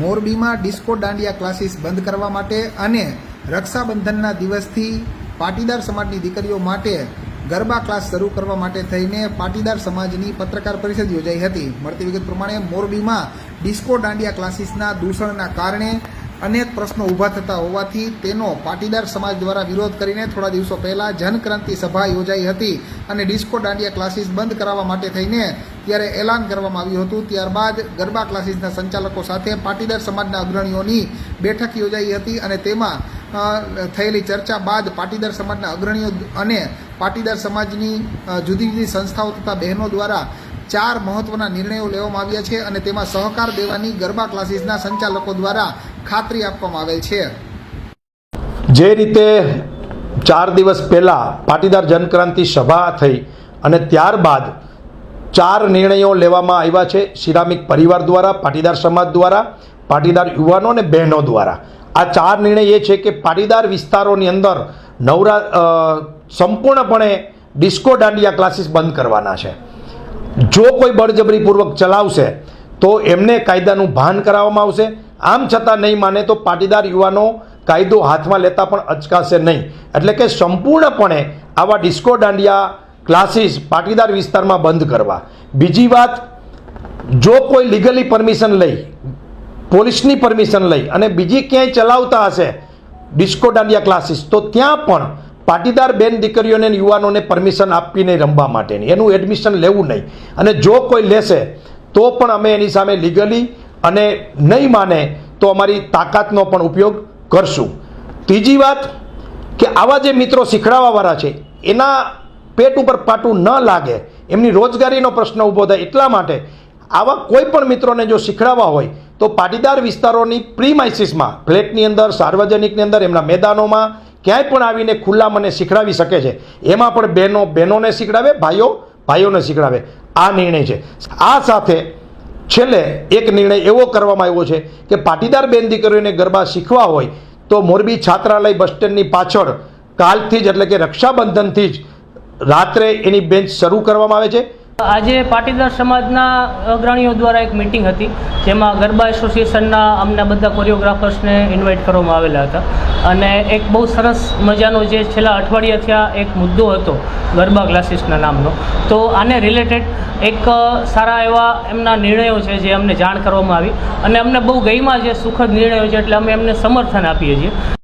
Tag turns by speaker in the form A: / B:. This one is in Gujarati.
A: મોરબીમાં ડિસ્કો દાંડિયા ક્લાસીસ બંધ કરવા માટે અને રક્ષાબંધનના દિવસથી પાટીદાર સમાજની દીકરીઓ માટે ગરબા ક્લાસ શરૂ કરવા માટે થઈને પાટીદાર સમાજની પત્રકાર પરિષદ યોજાઈ હતી. મળતી વિગત પ્રમાણે મોરબીમાં ડિસ્કો દાંડિયા ક્લાસીસના દૂષણના કારણે અનેક પ્રશ્નો ઊભા થતા હોવાથી તેનો પાટીદાર સમાજ દ્વારા વિરોધ કરીને થોડા દિવસો પહેલાં જનક્રાંતિ સભા યોજાઈ હતી અને ડિસ્કો દાંડિયા ક્લાસીસ બંધ કરાવવા માટે થઈને ત્યારે એલાન કરવામાં આવ્યું હતું. ત્યારબાદ ગરબા ક્લાસીસના સંચાલકો સાથે પાટીદાર સમાજના અગ્રણીઓની બેઠક યોજાઈ હતી અને તેમાં થયેલી ચર્ચા બાદ પાટીદાર સમાજના અગ્રણીઓ અને પાટીદાર સમાજની જુદી જુદી સંસ્થાઓ તથા બહેનો દ્વારા ચાર મહત્વના નિર્ણયો લેવામાં આવ્યા છે અને તેમાં સહકાર દેવાની ગરબા ક્લાસીસના સંચાલકો દ્વારા ખાતરી આપવામાં આવેલ છે.
B: જે રીતે ચાર દિવસ પહેલાં પાટીદાર જનક્રાંતિ સભા થઈ અને ત્યારબાદ ચાર નિર્ણયો લેવામાં આવ્યા છે સિરામિક પરિવાર દ્વારા, પાટીદાર સમાજ દ્વારા, પાટીદાર યુવાનો અને બહેનો દ્વારા. આ ચાર નિર્ણય એ છે કે પાટીદાર વિસ્તારોની અંદર નવરા સંપૂર્ણપણે ડિસ્કો દાંડિયા ક્લાસીસ બંધ કરવાના છે. જો કોઈ બળજબરીપૂર્વક ચલાવશે, તો એમને કાયદાનું ભાન કરાવવામાં આવશે. આમ છતાં નહીં માને તો પાટીદાર યુવાનો કાયદો હાથમાં લેતા પણ અચકાશે નહીં. એટલે કે સંપૂર્ણપણે આવા ડિસ્કો દાંડિયા ક્લાસીસ પાટીદાર વિસ્તારમાં બંધ કરવા. બીજી વાત, જો કોઈ લીગલી પરમિશન લઈ, પોલીસની પરમિશન લઈ અને બીજી ક્યાંય ચલાવતા હશે ડિસ્કો દાંડિયા ક્લાસીસ, તો ત્યાં પણ પાટીદાર બેન દીકરીઓને યુવાનોને પરમિશન આપવી નહીં રમવા માટેની. એનું એડમિશન લેવું નહીં. અને જો કોઈ લેશે, તો પણ અમે એની સામે લીગલી અને નહીં માને, તો અમારી તાકાતનો પણ ઉપયોગ કરશું. ત્રીજી વાત કે આવા જે મિત્રો શીખડાવવાવાળા છે, એના પેટ ઉપર પાટું ન લાગે. એમની રોજગારીનો પ્રશ્ન ઊભો થાય એટલા માટે આવા કોઈ પણ મિત્રોને જો શીખડાવવા હોય, તો પાટીદાર વિસ્તારોની પ્રીમાઇસિસમાં ફ્લેટની અંદર, સાર્વજનિકની અંદર, એમના મેદાનોમાં ક્યાંય પણ આવીને ખુલ્લા મને શીખડાવી શકે છે. એમાં પણ બહેનો, બહેનોને શીખડાવે, ભાઈઓ, ભાઈઓને શીખડાવે. આ નિર્ણય છે. આ સાથે છેલ્લે એક નિર્ણય એવો કરવામાં આવ્યો છે કે પાટીદાર બેન દીકરીઓને ગરબા શીખવા હોય તો મોરબી છાત્રાલય બસ સ્ટેન્ડની પાછળ કાલથી જ એટલે કે રક્ષાબંધનથી જ રાત્રે એની બેન્ચ શરૂ કરવામાં આવે છે.
C: આજે પાટીદાર સમાજના અગ્રણીઓ દ્વારા એક મિટિંગ હતી, જેમાં ગરબા એસોસિએશનના અમને બધા કોરિયોગ્રાફર્સને ઇન્વાઇટ કરવામાં આવેલા હતા. અને એક બહુ સરસ મજાનો જે છેલ્લા અઠવાડિયા થયા એક મુદ્દો હતો, ગરબા ક્લાસીસના નામનો. તો આને રિલેટેડ એક સારા એવા એમના નિર્ણયો છે જે અમને જાણ કરવામાં આવી. અને અમને બહુ ગઈમાં જે સુખદ નિર્ણયો છે, એટલે અમે એમને સમર્થન આપીએ છીએ.